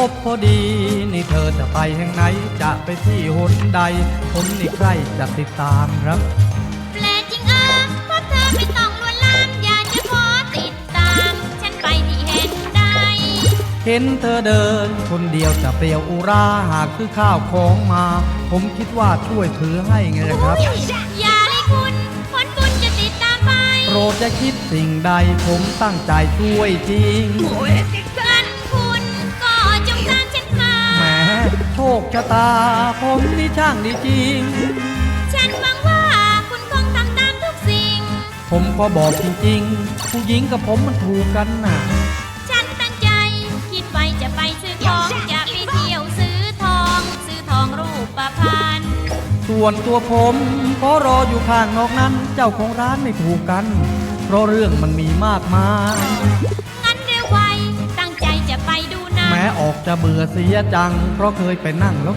พบพอดี นี่เธอจะไปแห่งไหน จะไปที่หนใด ผมนี่ใครจะติดตามครับ แปลกจริงอะเพราะเธอไม่ต้องลวนลาม อยากจะขอติดตาม ฉันไปที่แห่งใด เห็นเธอเดิน คนเดียวจะเปรียวอุราหากคือข้าวของมา ผมคิดว่าช่วยถือให้ไงนะครับ อย่าเลยคุณผลบุญจะติดตามไปโปรดจะคิดสิ่งใดผมตั้งใจช่วยจริงงั้นคุณ คชะตา ผมนี่ช่างดีจริง ฉันหวังว่าคุณคงทำตามทุกสิ่ง ผมก็บอกจริงๆ ผู้หญิงกับผมมันถูกกันน่ะ ฉันตั้งใจ คิดไว้จะไปซื้อของจะไปเที่ยวซื้อทอง ซื้อทองรูปประพันธ์ส่วนตัวผมก็รออยู่ข้างนอกนั้น เจ้าของร้านไม่ถูกกัน เพราะเรื่องมันมีมากมาย ออกจะเบื่อเสียจัง เพราะเคยไปนั่งแล้ว